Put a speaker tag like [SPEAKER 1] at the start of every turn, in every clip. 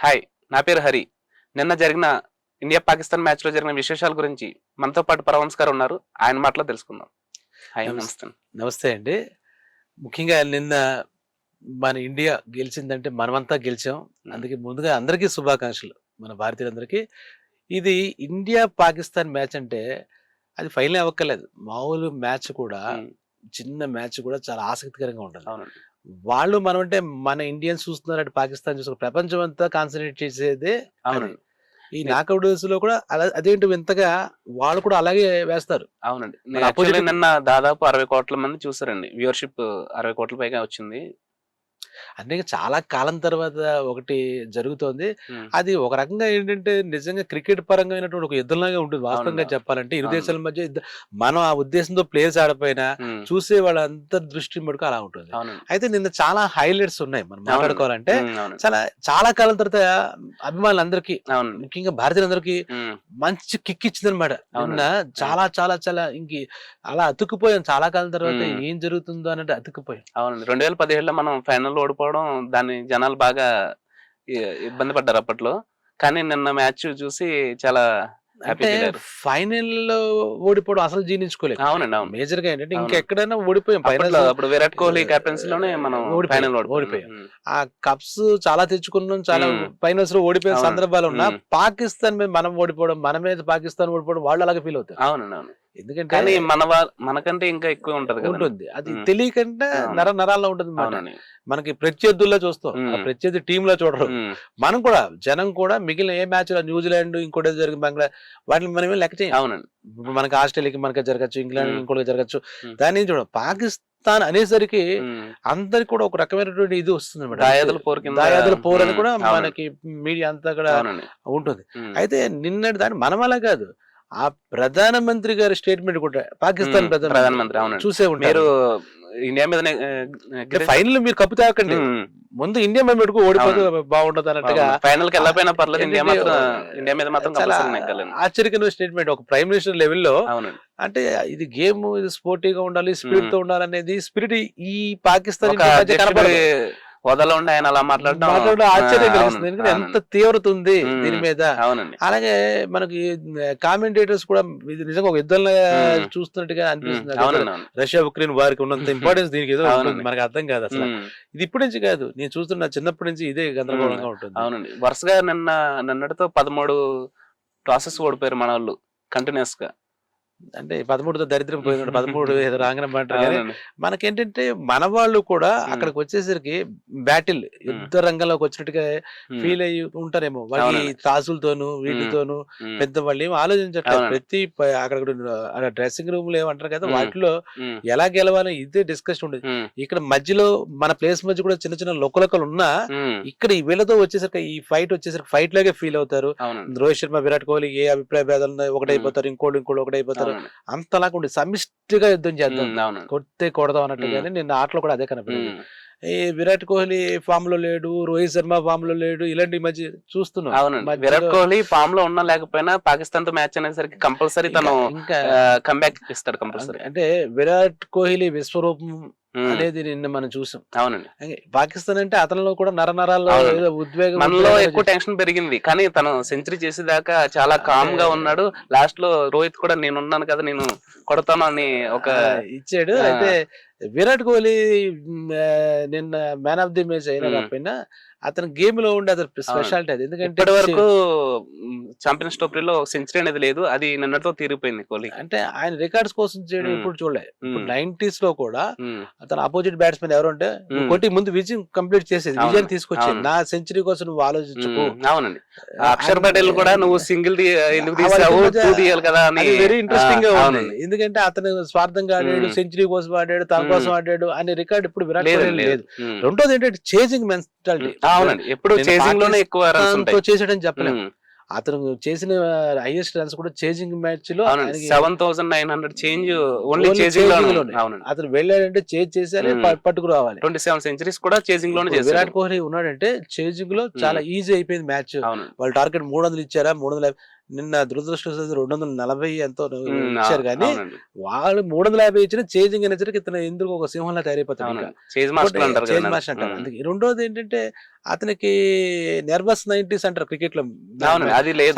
[SPEAKER 1] Hi నా పేరు హరి. నిన్న జరిగిన ఇండియా పాకిస్తాన్ మ్యాచ్లో జరిగిన విశేషాల గురించి మనతో పాటు పరవంశ్ గారు ఉన్నారు. ఆయన మాటలో తెలుసుకుందాం. హాయ్
[SPEAKER 2] నమస్తే.
[SPEAKER 1] నమస్తే.
[SPEAKER 2] అండి. ముఖ్యంగా నిన్న మన ఇండియా గెలిచిందంటే మనమంతా గెలిచాం. అందుకే ముందుగా అందరికీ శుభాకాంక్షలు మన భారతీయులందరికీ. ఇది ఇండియా పాకిస్తాన్ మ్యాచ్ అంటే అది ఫైనల్ అవ్వక్కర్లేదు. మామూలు మ్యాచ్ కూడా చిన్న మ్యాచ్ కూడా చాలా ఆసక్తికరంగా ఉంటుంది
[SPEAKER 1] అవునండి.
[SPEAKER 2] వాళ్ళు మనం అంటే మన ఇండియన్స్ చూస్తున్నారు పాకిస్తాన్ చూస్తున్నారు. ప్రపంచం అంతా కాన్సన్ట్రేట్ చేసేదే
[SPEAKER 1] అవునండి.
[SPEAKER 2] ఈ నాకౌట్లో కూడా అదేంటి వింతగా వాళ్ళు కూడా అలాగే వేస్తారు.
[SPEAKER 1] అవునండి. నిన్న దాదాపు అరవై కోట్ల మంది చూసారండి. వ్యూవర్షిప్ అరవై కోట్ల పైగా వచ్చింది.
[SPEAKER 2] అంటే చాలా కాలం తర్వాత ఒకటి జరుగుతోంది. అది ఒక రకంగా ఏంటంటే నిజంగా క్రికెట్ పరంగా అయినటువంటి ఒక యుద్ధంలాగా ఉంటుంది. వాస్తవంగా
[SPEAKER 1] అవును.
[SPEAKER 2] చెప్పాలంటే ఇరు
[SPEAKER 1] అవును.
[SPEAKER 2] దేశాల మధ్య మనం ఆ ఉద్దేశంతో ప్లేయర్స్ ఆడపోయినా చూసే వాళ్ళంతా దృష్టి మటుకు అలా ఉంటుంది. అయితే నిన్న చాలా హైలైట్స్ ఉన్నాయి మనం మాట్లాడుకోవాలంటే. చాలా చాలా కాలం తర్వాత అభిమానులందరికీ ముఖ్యంగా భారతీయులందరికీ మంచి కిక్ ఇచ్చింది అనమాట. నిన్న చాలా చాలా చాలా ఇంక అలా అతుక్కుపోయాం. చాలా కాలం తర్వాత. ఏం జరుగుతుందో అన్నట్టు అతుక్కుపోయాం.
[SPEAKER 1] అవునండి. రెండు వేల పదిహేడులో మనం ఫైనల్ ఓడిపోవడం దాన్ని జనాలు బాగా ఇబ్బంది పడ్డారు అప్పట్లో కానీ నిన్న మ్యాచ్ చూసి చాలా
[SPEAKER 2] అంటే. ఫైనల్లో ఓడిపోవడం అసలు జీర్ణించుకోలేదు
[SPEAKER 1] అవునండి అవును
[SPEAKER 2] మేజర్గా ఏంటంటే. ఇంకెక్కడైనా ఓడిపోయాం ఫైనల్
[SPEAKER 1] అప్పుడు విరాట్ కోహ్లీ కెప్టెన్సీ లోనే మనం
[SPEAKER 2] ఓడిపోయాం,
[SPEAKER 1] ఫైనల్
[SPEAKER 2] ఓడిపోయాం. ఆ కప్స్ చాలా తెచ్చుకున్నాం చాలా. ఫైనల్స్లో ఓడిపోయిన. సందర్భాలు ఉన్నా. పాకిస్తాన్ మీద మనం ఓడిపోవడం మన మీద పాకిస్తాన్ ఓడిపోవడం వాళ్ళు అలాగే ఫీల్ అవుతారు
[SPEAKER 1] అవునండి అవును
[SPEAKER 2] ఎందుకంటే
[SPEAKER 1] కానీ మన మనకంటే ఇంకా ఎక్కువ ఉంటది
[SPEAKER 2] ఉంటుంది. అది. తెలియకుండా. నర నరాల్లో ఉంటుంది మనకి ప్రత్యర్థుల్లో చూస్తాం. ప్రత్యర్థి టీమ్లో చూడరు మనం కూడా జనం కూడా మిగిలిన ఏ మ్యాచ్లో న్యూజిలాండ్ ఇంకోటి జరిగిన బంగ్లా వాటిని మనం లెక్క చేయం.
[SPEAKER 1] అవునండి.
[SPEAKER 2] ఇప్పుడు మనకి ఆస్ట్రేలియాకి మనకి జరగచ్చు ఇంగ్లాండ్. ఇంకోటి జరగచ్చు. ఏం చూడం పాకిస్తాన్ అనేసరికి
[SPEAKER 1] ఉమ్,
[SPEAKER 2] అందరికి కూడా ఒక రకమైనటువంటి ఇది వస్తుంది అన్నమాట.
[SPEAKER 1] దాయాదుల పోరు కింద
[SPEAKER 2] దాయాదుల పోర్ అని కూడా. మనకి మీడియా అంతా కూడా ఉంటుంది. అయితే నిన్నటి దాన్ని మనం అలా కాదు. ఆ ప్రధానమంత్రి గారి స్టేట్మెంట్ కూడా పాకిస్తాన్
[SPEAKER 1] ప్రధానమంత్రి.
[SPEAKER 2] చూసే
[SPEAKER 1] మీరు
[SPEAKER 2] ఉంటారు
[SPEAKER 1] ఇండియా మీద
[SPEAKER 2] ఫైనల్ మీరు కప్పు తాకండి. ముందు ఇండియా మీద పెట్టుకు ఓడిపోతే బాగుండదు అన్నట్టుగా
[SPEAKER 1] ఫైనల్కి వెళ్ళకపోయినా పర్లేదు ఇండియా మాత్రం ఇండియా మీద మాత్రం
[SPEAKER 2] ఆశ్చర్యకరమైన స్టేట్మెంట్. ఒక ప్రైమ్ మినిస్టర్ లెవెల్లో అంటే ఇది గేమ్ ఇది స్పోర్టివ్గా ఉండాలి స్పిరిట్. తో ఉండాలి అనేది స్పిరిట్ ఈ పాకిస్తాన్
[SPEAKER 1] ఉండి ఆయన అలా మాట్లాడడం
[SPEAKER 2] మాట్లాడడం ఆశ్చర్యం కలిగిస్తుంది. ఎందుకంటే. ఎంత తీవ్రత ఉంది. దీని మీద.
[SPEAKER 1] అవునండి.
[SPEAKER 2] అలాగే మనకి కామెంటేటర్స్ కూడా ఇది నిజంగా ఒక యుద్ధంలో
[SPEAKER 1] మ్మ్.
[SPEAKER 2] చూస్తున్నట్టుగా అనిపిస్తుంది. రష్యా ఉక్రెయిన్ వారికి ఉన్నంత ఇంపార్టెన్స్ దీనికి ఏదో. మనకు అర్థం కాదు అసలు. ఇది ఇప్పటి నుంచి కాదు. నేను చూస్తున్న చిన్నప్పటి నుంచి ఇదే గందరగోళంగా ఉంటుంది.
[SPEAKER 1] అవునండి. వరుసగా నిన్న నిన్నటితో పదమూడు టాసెస్ ఓడిపోయారు మన వాళ్ళు కంటిన్యూస్గా.
[SPEAKER 2] అంటే పదమూడుతో దరిద్రం పోయింది పదమూడు ఏదో రాంగనం అంటారు కానీ. మనకేంటంటే మన వాళ్ళు కూడా. అక్కడికి వచ్చేసరికి బ్యాటిల్ యుద్ధ రంగంలోకి వచ్చినట్టుగా ఫీల్ అయ్యి ఉంటారేమో. వాళ్ళకి
[SPEAKER 1] అవునండి.
[SPEAKER 2] త్రాసులతోను వీటితోను పెద్ద వాళ్ళు ఏం ఆలోచించట్లేదు. ప్రతి అక్కడ డ్రెస్సింగ్ రూమ్లో ఏమంటారు కదా. వాటిలో ఎలా గెలవాలి ఇదే డిస్కషన్ ఉండేది. ఇక్కడ మధ్యలో మన ప్లేస్ మధ్య కూడా చిన్న చిన్న లొక్కలొక్కలు ఉన్నా ఇక్కడ ఈ వీళ్ళతో వచ్చేసరికి ఈ ఫైట్ వచ్చేసరికి ఫైట్ లాగే ఫీల్ అవుతారు. రోహిత్ శర్మ విరాట్ కోహ్లీ ఏ అభిప్రాయ భేదాలు ఒకటైపోతారు ఇంకోటి ఇంకోటి ఒకటైపోతారు.
[SPEAKER 1] అవునండి.
[SPEAKER 2] అంతలాగా ఉండి సమిష్టిగా యుద్ధం చేద్దాం. కొడితే కొడదాం అన్నట్టుగానే నిన్న ఆటలో కూడా అదే కనపడింది. ఈ విరాట్ కోహ్లీ ఫామ్లో లేడు రోహిత్ శర్మ ఫామ్లో లేడు ఇలాంటి మధ్య చూస్తున్నాం.
[SPEAKER 1] విరాట్ కోహ్లీ ఫామ్లో ఉన్నా లేకపోయినా పాకిస్తాన్తో మ్యాచ్ అనేసరికి కంపల్సరీ తను కంబ్యాక్ ఇస్తాడు కంపల్సరీ.
[SPEAKER 2] అంటే విరాట్ కోహ్లీ విశ్వరూపం అనేది నిన్న మనం చూసాం.
[SPEAKER 1] అవునండి.
[SPEAKER 2] పాకిస్తాన్ అంటే అతనిలో కూడా నరనరాల్లో
[SPEAKER 1] అవునండి.
[SPEAKER 2] ఏదో ఉద్వేగం
[SPEAKER 1] మనలో ఎక్కువ టెన్షన్ పెరిగింది. కానీ తను సెంచరీ చేసేదాకా చాలా కామ్గా ఉన్నాడు. లాస్ట్లో రోహిత్ కూడా నేను ఉన్నాను కదా నేను కొడతాను అని ఒక
[SPEAKER 2] ఇచ్చాడు. అయితే విరాట్ కోహ్లీ నిన్న మ్యాన్ ఆఫ్ ది మ్యాచ్ అయినా. కాకపోయినా అతని గేమ్లో ఉండే అతని స్పెషాలిటీ అది. ఎందుకంటే
[SPEAKER 1] ఇప్పటి వరకు ఛాంపియన్స్ ట్రోఫీలో సెంచరీ అనేది లేదు. అది నిన్నటితో తీరిపోయింది కోహ్లీ.
[SPEAKER 2] అంటే ఆయన రికార్డ్స్ కోసం చేయడం. ఇప్పుడు చూడలే. నైన్టీస్లో కూడా అతను అపోజిట్ బ్యాట్స్మెన్ ఎవరు
[SPEAKER 1] మ్మ్.
[SPEAKER 2] కొట్టి ముందు విజయం కంప్లీట్ చేసేది. విజయం తీసుకొచ్చేది. నా సెంచరీ కోసం నువ్వు ఆలోచించుకో.
[SPEAKER 1] ఉమ్, అవునండి. అక్షర్ పటేల్ కూడా నువ్వు సింగిల్ తీయాలి కదా అని.
[SPEAKER 2] వెరీ
[SPEAKER 1] ఇంట్రెస్టింగ్గా
[SPEAKER 2] ఉంది. ఎందుకంటే అతను స్వార్థంగా ఆడాడు. సెంచరీ కోసం ఆడాడు తన. కోసం ఆడాడు అనే రికార్డ్ ఇప్పుడు విరాట్ కోహ్లీ
[SPEAKER 1] లేదు.
[SPEAKER 2] రెండోది ఏంటంటే చేసింగ్ మెంటాలిటీ
[SPEAKER 1] అవునండి. ఎప్పుడు చేసింగ్లోనే ఎక్కువ రన్స్
[SPEAKER 2] చేసాడని చెప్పలేము అతను చేసిన హైయెస్ట్ రన్స్ కూడా చేసింగ్ మ్యాచ్లో
[SPEAKER 1] seven thousand nine hundred change only చేసింగ్లోనే
[SPEAKER 2] అతను వెళ్ళాడంటే చేజ్ చేసేయాలి
[SPEAKER 1] మ్మ్.
[SPEAKER 2] ప- పట్టుకురావాలి
[SPEAKER 1] ట్వంటీ సెవెన్ సెంచరీస్ కూడా
[SPEAKER 2] చేసింగ్లోనే విరాట్ కోహ్లీ ఉన్నాడంటే చేజింగ్లో చాలా ఈజీ అయిపోయింది మ్యాచ్ వాళ్ళు టార్గెట్ మూడు వందలు ఇచ్చారా మూడు వందల నిన్న దురదృష్టవశాత్తు రెండు వందల నలభై ఎంతో ఇచ్చారు కానీ వాళ్ళు మూడు వందల యాభై ఇచ్చిన చేజింగ్ అనేసరికి ఇతను ఎందుకు ఒక సింహంలా తయారైపోతాడు. అందుకే రెండోది ఏంటంటే అతనికి నెర్వస్ నైన్టీస్ అంటారు
[SPEAKER 1] క్రికెట్లో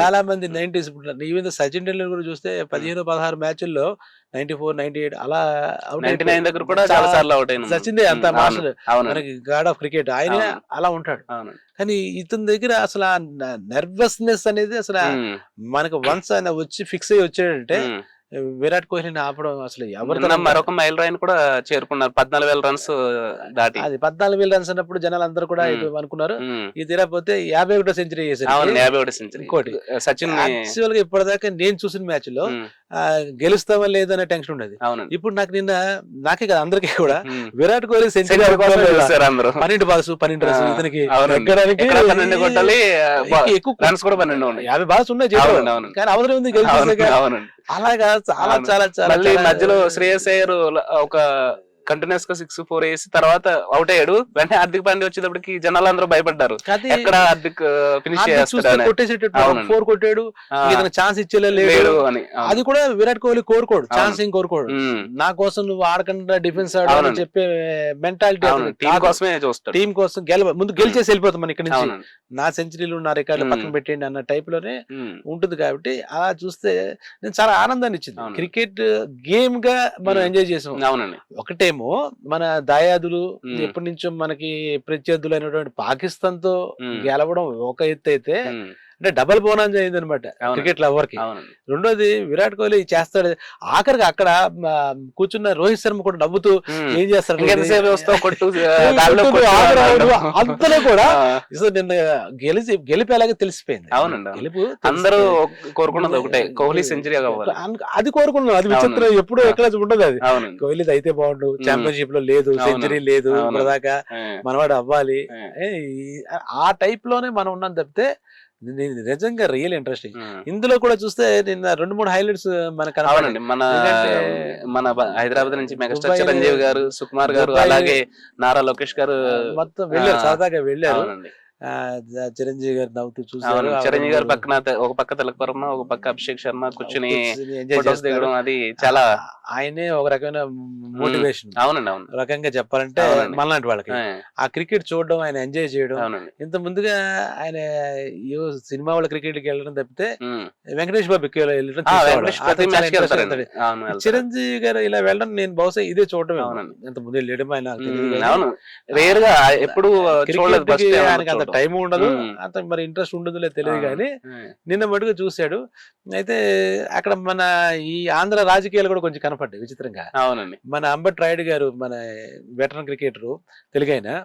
[SPEAKER 2] చాలా మంది నైన్టీస్ ఈవెన్ సచిన్ టెండూల్కర్ చూస్తే పదిహేను పదహారు మ్యాచ్ల్లో నైన్టీ ఫోర్ నైన్టీ ఎయిట్ అలా
[SPEAKER 1] నైన్టీ నైన్. దగ్గర కూడా చాలా సార్లు అవుట్ అయినా.
[SPEAKER 2] సచిన్ దే అంత మాస్టర్. మనకి గాడ్ ఆఫ్ క్రికెట్. ఆయన. అలా ఉంటాడు. కానీ ఇతని దగ్గర అసలు ఆ నర్వస్నెస్ అనేది అసలు మనకు వన్స్ ఆయన వచ్చి ఫిక్స్ అయ్యి వచ్చాడంటే. విరాట్ కోహ్లీని ఆపడం అసలు ఎవరి
[SPEAKER 1] మరొక మైల్ రాయిని కూడా చేరుకున్నారు. పద్నాలుగు వేల రన్స్ దాటి.
[SPEAKER 2] అది పద్నాలుగు వేలు రన్స్ అన్నప్పుడు జనాలు అందరూ కూడా అనుకున్నారు. ఇది తీరకపోతే యాభై ఒకటో సెంచరీ చేశారు.
[SPEAKER 1] యాభై ఒకటి సెంచరీ
[SPEAKER 2] ఇంకోటి.
[SPEAKER 1] సచిన్
[SPEAKER 2] యాక్చువల్గా ఇప్పటిదాకా నేను చూసిన మ్యాచ్లో గెలుస్తామా లేదనే టెన్షన్ ఉండేది. ఇప్పుడు నాకు నిన్న నాకే కదా అందరికీ కూడా. విరాట్ కోహ్లీ సెంచరీ పన్నెండు బాల్స్ పన్నెండు రన్స్ ఇతనికి యాభై బాల్స్ ఉన్నాయి. కానీ అవసరం ఉంది అలాగా చాలా. చాలా చాలా-
[SPEAKER 1] మధ్యలో శ్రేయస్ అయ్యర్ ఒక కంటిన్యూస్గా సిక్స్ ఫోర్ వేసి తర్వాత అవుట్ అయ్యాడు. వెంటనే హార్దిక్ పాండే వచ్చేటప్పటికి జనాలు అందరూ భయపడ్డారు ఎక్కడ హార్దిక్ ఫినిష్
[SPEAKER 2] హార్దిక్ చూస్తే
[SPEAKER 1] చేస్తాడని
[SPEAKER 2] కొట్టేసేటట్టు
[SPEAKER 1] అవునండి.
[SPEAKER 2] ఫోర్ కొట్టాడు. ఛాన్స్ ఇచ్చేలే
[SPEAKER 1] లేడు.
[SPEAKER 2] లేడు
[SPEAKER 1] అని.
[SPEAKER 2] అది కూడా విరాట్ కోహ్లీ కోరుకోడు. ఛాన్స్ ఏం కోరుకోడు. నా కోసం నువ్వు ఆడకుండా డిఫెన్స్ ఆడాలని. చెప్పే మెంటాలిటీ
[SPEAKER 1] టీం కోసమే చూస్తాడు.
[SPEAKER 2] టీం కోసం గెల ముందు గెలిచేసి వెళ్ళిపోతాం మన ఇక్కడ నుంచి. నా సెంచరీలు నా రికార్డులు. పక్కన పెట్టేయండి అన్న
[SPEAKER 1] టైప్లోనే
[SPEAKER 2] ఉంటుంది కాబట్టి అలా చూస్తే నేను చాలా ఆనందాన్ని ఇచ్చింది. క్రికెట్ గేమ్గా మనం. ఎంజాయ్ చేసాం.
[SPEAKER 1] అవునండి.
[SPEAKER 2] ఒకటేమో మన దాయాదులు. ఎప్పటి నుంచో మనకి ప్రత్యర్థులు అయినటువంటి
[SPEAKER 1] పాకిస్తాన్తో.
[SPEAKER 2] గెలవడం ఒక ఎత్తు అయితే అంటే డబల్ బోనాన్స్ అయింది అనమాట. క్రికెట్
[SPEAKER 1] లవర్కి.
[SPEAKER 2] రెండోది విరాట్ కోహ్లీ చేస్తాడు. ఆఖరికి అక్కడ కూర్చున్న రోహిత్ శర్మ కూడా నవ్వుతూ. ఏం చేస్తాడు అంతలో కూడా నిన్న గెలిచి గెలిపేలాగా తెలిసిపోయింది.
[SPEAKER 1] అవునండి, అవును.
[SPEAKER 2] గెలుపు
[SPEAKER 1] అందరూ. కోరుకున్నది ఒకటే కోహ్లీ సెంచరీ
[SPEAKER 2] అది కోరుకున్నాం అది విచిత్రం. ఎప్పుడు ఎక్కడ ఉండదు అది. కోహ్లీ అయితే బాగుండు. చాంపియన్షిప్లో లేదు. సెంచరీ లేదు మనవాడు అవ్వాలి.
[SPEAKER 1] ఆ.
[SPEAKER 2] టైప్లోనే మనం ఉన్నాం తప్పితే నిజంగా రియల్ ఇంట్రెస్టింగ్. ఇందులో కూడా చూస్తే నిన్న రెండు మూడు హైలైట్స్ మనకు.
[SPEAKER 1] అవునండి మన మన హైదరాబాద్ నుంచి మెగాస్టార్ చిరంజీవి గారు సుకుమార్ గారు అలాగే నారా లోకేష్ గారు
[SPEAKER 2] మొత్తం వెళ్ళారు సరదాగా వెళ్ళారు చిరంజీవి గారు నవ్వుతూ చూసారు
[SPEAKER 1] చిరంజీవి గారి పక్కన ఒక పక్క తిలక్ వర్మ ఒక పక్క అభిషేక్ శర్మ కూర్చుని. దిగడం అది చాలా
[SPEAKER 2] ఆయనే ఒక రకమైన మోటివేషన్
[SPEAKER 1] అవునండి అవును.
[SPEAKER 2] రకంగా చెప్పాలంటే. మనలాంటి వాళ్ళకి.
[SPEAKER 1] ఆ,
[SPEAKER 2] క్రికెట్ చూడడం ఆయన ఎంజాయ్ చేయడం ఇంత ముందుగా ఆయన సినిమా వాళ్ళ క్రికెట్కి వెళ్ళడం తప్పితే. వెంకటేష్ బాబు వెళ్ళడం. చిరంజీవి గారు ఇలా వెళ్ళడం నేను బహుశా ఇదే
[SPEAKER 1] అవునండి.
[SPEAKER 2] ఎంత ముందు వెళ్ళడం ఆయన
[SPEAKER 1] అవును. రేర్గా ఎప్పుడు
[SPEAKER 2] ఆయనకి అంత టైం ఉండదు. అంత మరి ఇంట్రెస్ట్ ఉండదు లేదు తెలియదు. కానీ నిన్న మటుకు చూశాడు. అయితే అక్కడ మన ఈ ఆంధ్ర రాజకీయాలు కూడా కొంచెం కనపడ్డాయి విచిత్రంగా.
[SPEAKER 1] అవునండి.
[SPEAKER 2] మన అంబట్ రాయుడు గారు మన వెటరన్ క్రికెటర్ తెలుగైన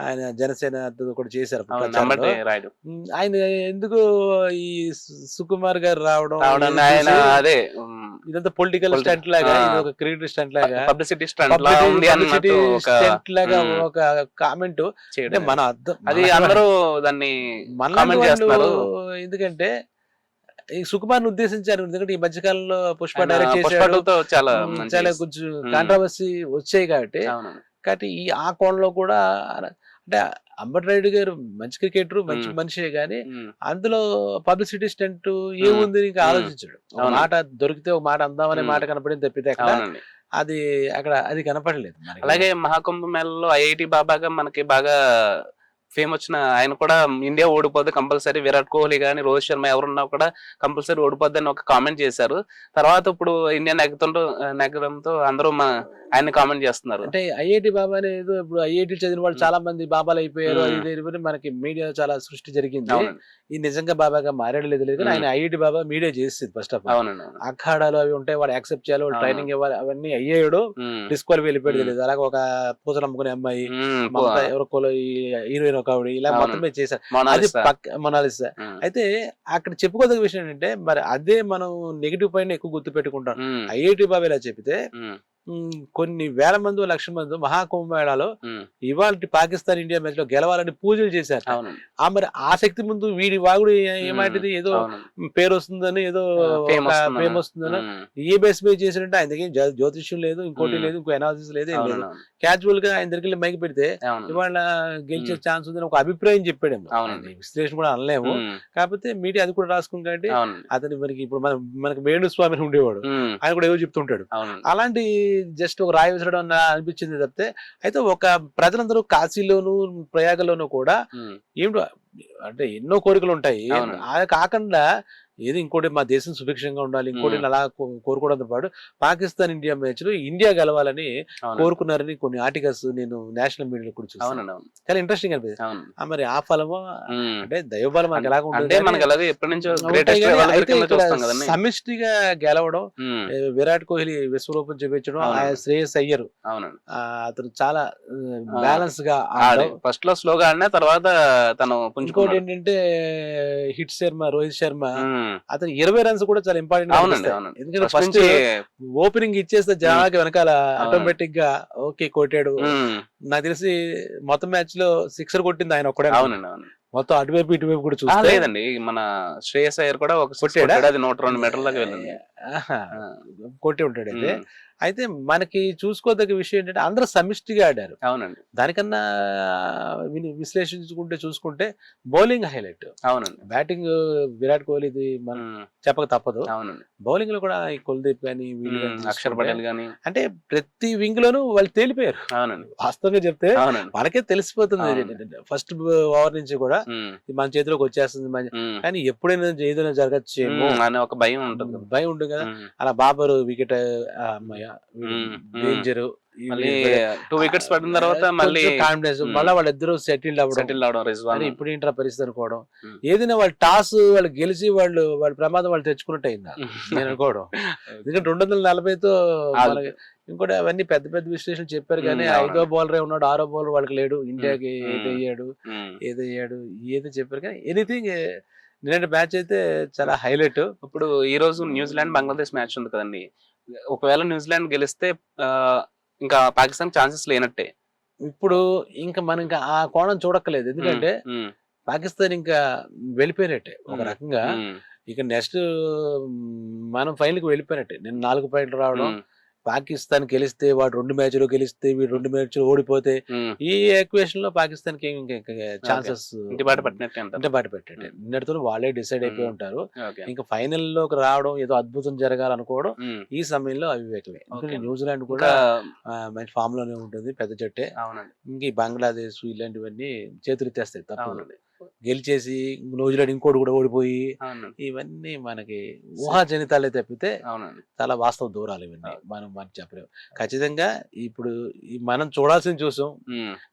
[SPEAKER 2] ఆయన జనసేన కూడా చేశారు ఆయన ఎందుకు ఈ సుకుమార్ గారు రావడం
[SPEAKER 1] అదే
[SPEAKER 2] ఇదంతా పొలిటికల్ స్టంట్ లాగా. ఇది ఒక క్రికెట్ స్టంట్ లాగా.
[SPEAKER 1] పబ్లిసిటీ స్టంట్ లా ఉంది అన్నట్టు ఒక
[SPEAKER 2] స్టంట్ లాగా ఒక కామెంట్. మన అర్థం
[SPEAKER 1] అది
[SPEAKER 2] మన-
[SPEAKER 1] అందరూ దాన్ని కామెంట్ చేస్తున్నారు
[SPEAKER 2] ఎందుకంటే ఈ సుకుమార్ని ఉద్దేశించారు ఎందుకంటే ఈ మధ్యకాలంలో పుష్ప డైరెక్ట్ చేశాడు
[SPEAKER 1] చాలా
[SPEAKER 2] చాలా. కొంచెం. కాంట్రవర్సీ వచ్చాయి కాబట్టి. కాబట్టి ఈ ఆ కోణంలో కూడా అంటే అంబట్ రాయుడు గారు మంచి క్రికెటర్ మంచి. మనిషే గానీ అందులో పబ్లిసిటీ స్టంట్ ఏముంది ఇంకా. ఆలోచించాడు ఒక. మాట దొరికితే ఒక మాట అందామనే. మాట కనపడింది తప్పితే అక్కడ అది అక్కడ అది కనపడలేదు.
[SPEAKER 1] అలాగే మహాకుంభ మేళలో ఐఐటి బాబాగా మనకి బాగా ఫేమ్ వచ్చిన ఆయన కూడా ఇండియా ఓడిపోద్ది కంపల్సరీ. విరాట్ కోహ్లీ కానీ రోహిత్ శర్మ ఎవరున్నా కూడా కంపల్సరీ ఓడిపోద్ది అని ఒక కామెంట్ చేశారు. తర్వాత ఇప్పుడు ఇండియా నెగ్గుతుంటూ నెగ్గడంతో అందరూ మా ఆయన కామెంట్ చేస్తున్నారు.
[SPEAKER 2] అంటే ఐఐటి బాబా అనేది ఇప్పుడు ఐఐటి చదివిన వాళ్ళు. చాలా మంది బాబాలు అయిపోయారు. ఇది మనకి మీడియా చాలా సృష్టి జరిగింది. ఈ నిజంగా బాబాగా మారాడు లేదు లేదు. ఆయన ఐఐటి బాబా మీడియా చేసింది ఫస్ట్ ఆఫ్ ఆల్. అఖాడాలు అవి ఉంటాయి వాడు యాక్సెప్ట్ చేయాలి వాడు. ట్రైనింగ్ ఇవ్వాలి అవన్నీ అయ్యాడు. డిస్క్వాలిఫై వెళ్ళిపోయాడు. తెలియదు అలాగే ఒక పూసలు అమ్ముకునే అమ్మాయి
[SPEAKER 1] ఉమ్,
[SPEAKER 2] మమత ఎవరో కొల- ఈ హీరోయిన్ ఒక ఆవిడ ఇలా. మొత్తం చేశారు. అది. పక్క మొనాలిసా. అయితే అక్కడ చెప్పుకోదగ్గ విషయం ఏంటంటే మరి అదే మనం నెగిటివ్ పాయింట్ ఎక్కువ గుర్తు పెట్టుకుంటాం. ఐఐటి బాబు ఇలా చెప్తే కొన్ని వేల మంది లక్ష మంది మహాకుంభమేళాలో ఇవాళ పాకిస్తాన్ ఇండియా మ్యాచ్లో గెలవాలని పూజలు చేశారు. ఆ మరి ఆ శక్తి ముందు వీడి వాగుడు ఏమాటిది? ఏదో పేరు వస్తుందని ఏదో
[SPEAKER 1] ఫేమ్
[SPEAKER 2] వస్తుందని ఏ బేస్ మీద చేసినట్టు ఆయన దగ్గర జ్యో- జ్యోతిష్యం లేదు ఇంకోటి. లేదు ఇంకో అనాలిసిస్ లేదు ఏం లేదు. క్యాజువల్గా ఆయన దగ్గర మైక్ పెడితే ఇవాళ గెలిచే. ఛాన్స్ ఉందని ఒక అభిప్రాయం చెప్పాడు. విశ్లేషణ కూడా అనలేము. కాకపోతే మీడియా అది కూడా రాసుకుంది కాబట్టి అతని మనకి ఇప్పుడు మన మనకి వేణుస్వామి ఉండేవాడు. ఆయన కూడా ఏవో చెప్తుంటాడు. అలాంటి జస్ట్ ఒక రాయి విసరడం అనిపించింది తప్పితే అయితే ఒక ప్రజలందరూ కాశీలోను ప్రయాగలోను కూడా ఏమిటో అంటే ఎన్నో కోరికలు ఉంటాయి. కాకుండా ఏది ఇంకోటి మా దేశం సుభిక్షంగా ఉండాలి ఇంకోటి. అలా కోరుకోవడంతో పాటు పాకిస్తాన్ ఇండియా మ్యాచ్లో ఇండియా గెలవాలని కోరుకున్నారని కొన్ని ఆర్టికల్స్ నేను నేషనల్ మీడియాలో కూడా చూసాను చాలా ఇంట్రెస్టింగ్ ఆ మరి ఆ ఫలము. అంటే దైవబలం మనకి ఉంటుంది సమిష్టిగా గెలవడం విరాట్ కోహ్లీ విశ్వరూపం చూపించడం శ్రేయస్ అయ్యర్. అతను చాలా
[SPEAKER 1] బ్యాలెన్స్గా ఫస్ట్లో స్లోగా ఆడినా తర్వాత తను
[SPEAKER 2] ఇంకోటి ఏంటంటే హిట్ శర్మ రోహిత్ శర్మ అతను ఇరవై రన్స్ కూడా చాలా ఇంపార్టెంట్ ఎందుకంటే
[SPEAKER 1] ఫస్ట్
[SPEAKER 2] ఓపెనింగ్ ఇచ్చేస్తే జనాలకి వెనకాల ఆటోమేటిక్గా ఓకే కొట్టాడు. నాకు తెలిసి మొత్తం మ్యాచ్లో సిక్సర్ కొట్టింది ఆయన ఒక్కడే మొత్తం అటువైపు ఇటువైపు కూడా చూస్తే
[SPEAKER 1] లేదండి. మన శ్రేయస్ అయ్యర్ కూడా ఒక
[SPEAKER 2] కొట్టాడా?
[SPEAKER 1] అది నూట రెండు మీటర్ల దాకా వెళ్ళింది.
[SPEAKER 2] కొట్టి ఉంటాడు అయితే. అయితే మనకి చూసుకోదగ్గ విషయం ఏంటంటే అందరూ సమిష్టిగా ఆడారు.
[SPEAKER 1] అవునండి.
[SPEAKER 2] దానికన్నా విని- విశ్లేషించుకుంటే చూసుకుంటే బౌలింగ్ హైలైట్.
[SPEAKER 1] అవునండి.
[SPEAKER 2] బ్యాటింగ్ విరాట్ కోహ్లీది మనం చెప్పక తప్పదు.
[SPEAKER 1] అవునండి.
[SPEAKER 2] బౌలింగ్లో కూడా ఈ కుల్దీప్ కానీ కానీ
[SPEAKER 1] అక్షర్ పటేల్ గాని.
[SPEAKER 2] అంటే ప్రతి వింగ్ లోనూ వాళ్ళు తేలిపోయారు.
[SPEAKER 1] అవునండి.
[SPEAKER 2] వాస్తవంగా చెప్తే మనకే తెలిసిపోతుంది. ఫస్ట్ ఓవర్ నుంచి కూడా మన చేతిలోకి వచ్చేస్తుంది కానీ ఎప్పుడైనా ఏదైనా జరగచ్చేమో
[SPEAKER 1] ఉమ్, అనే ఒక భయం ఉంటుంది.
[SPEAKER 2] భయం ఉంటుంది కదా. అలా బాబరు వికెట్ డేంజర్
[SPEAKER 1] మళ్ళీ టూ వికెట్స్ పడిన తర్వాత మళ్ళీ
[SPEAKER 2] కాన్ఫిడెన్స్. మళ్ళీ వాళ్ళిద్దరూ సెటిల్డ్ అవ్వడం.
[SPEAKER 1] సెటిల్ అవడం రిజ్వాన్
[SPEAKER 2] ఇప్పుడు ఏంట్రా పరిస్థితి అనుకోవడం. ఏదైనా వాళ్ళు టాస్ వాళ్ళు గెలిచి వాళ్ళు వాళ్ళ ప్రమాదం వాళ్ళు తెచ్చుకున్నట్టు అయిందా? నేను అనుకోవడం. ఎందుకంటే రెండు వందల నలభైతో ఇంకోటి అవన్నీ పెద్ద పెద్ద విశ్లేషణ చెప్పారు కానీ. ఐదో బౌలరే ఉన్నాడు ఆరో బౌలర్ వాళ్ళకి లేడు. ఇండియాకి
[SPEAKER 1] ఉమ్.
[SPEAKER 2] ఏది అయ్యాడు
[SPEAKER 1] ఉమ్.
[SPEAKER 2] ఏది అయ్యాడు ఏదో చెప్పారు కానీ ఎనీథింగ్ నిన్నటి మ్యాచ్ అయితే చాలా హైలైట్
[SPEAKER 1] ఇప్పుడు ఈ రోజు న్యూజిలాండ్ బంగ్లాదేశ్ మ్యాచ్ ఉంది కదండి. ఒకవేళ న్యూజిలాండ్ గెలిస్తే ఇంకా పాకిస్తాన్ ఛాన్సెస్ లేనట్టే.
[SPEAKER 2] ఇప్పుడు ఇంకా మనం ఇంకా ఆ కోణం చూడక్కలేదు ఎందుకంటే పాకిస్తాన్ ఇంకా వెళ్ళిపోయినట్టే ఒక. రకంగా. ఇక నెక్స్ట్ మనం ఫైనల్కి వెళ్ళిపోయినట్టే. నేను నాలుగు పాయింట్లు రావడం పాకిస్తాన్ గెలిస్తే వాడు రెండు మ్యాచ్లు గెలిస్తే వీడు రెండు మ్యాచ్లు ఓడిపోతే. ఈ ఈక్వేషన్లో పాకిస్తాన్కి ఇంకా ఛాన్సెస్ అంటే బాట పెట్టండి నిన్నటితో వాళ్ళే డిసైడ్ అయిపోయి. ఉంటారు. ఇంకా ఫైనల్లోకి రావడం ఏదో అద్భుతం జరగాలనుకోవడం. ఈ సమయంలో అవివేకమే. న్యూజిలాండ్ కూడా మంచి ఫామ్లోనే ఉంటుంది పెద్ద జట్టే. ఇంక ఈ బంగ్లాదేశ్ ఇలాంటివన్నీ చేతులు తెస్తాయి తప్పదు
[SPEAKER 1] అవునండి.
[SPEAKER 2] గెలిచేసి న్యూజిలాండ్ ఇంకోటి కూడా ఓడిపోయి ఇవన్నీ మనకి ఊహాజనితాలే తప్పితే చాలా వాస్తవ దూరాలు ఇవన్నీ మనం మనం చెప్పలేము ఖచ్చితంగా ఇప్పుడు మనం చూడాల్సింది చూసాం.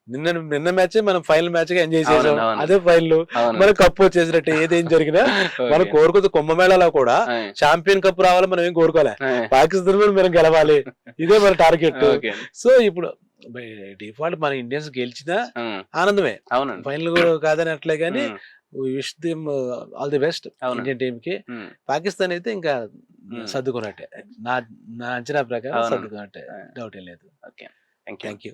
[SPEAKER 2] నిన్న నిన్న మ్యాచ్ మనం ఫైనల్ మ్యాచ్గా ఎంజాయ్ చేసాం. అదే ఫైనల్. మనం కప్పు వచ్చేసినట్టు. ఏదేం జరిగినా మనం. కోరుకుంది కుంభమేళాలో కూడా చాంపియన్ కప్ రావాలి మనం ఏం కోరుకోలే. పాకిస్తాన్ మీద మనం గెలవాలి. ఇదే మన టార్గెట్. సో ఇప్పుడు డిఫాల్ట్ మన ఇండియన్స్ గెలిచినా ఆనందమే.
[SPEAKER 1] అవునండి.
[SPEAKER 2] ఫైనల్ కాదని అట్లే కానీ wish them all the best. Indian
[SPEAKER 1] టీమ్కి
[SPEAKER 2] పాకిస్తాన్ అయితే ఇంకా. సర్దుకున్నట్టే. నా నా అంచనా ప్రకారం. సర్దుకున్నట్టే. డౌట్ ఏం లేదు.
[SPEAKER 1] ఓకే.
[SPEAKER 2] Thank you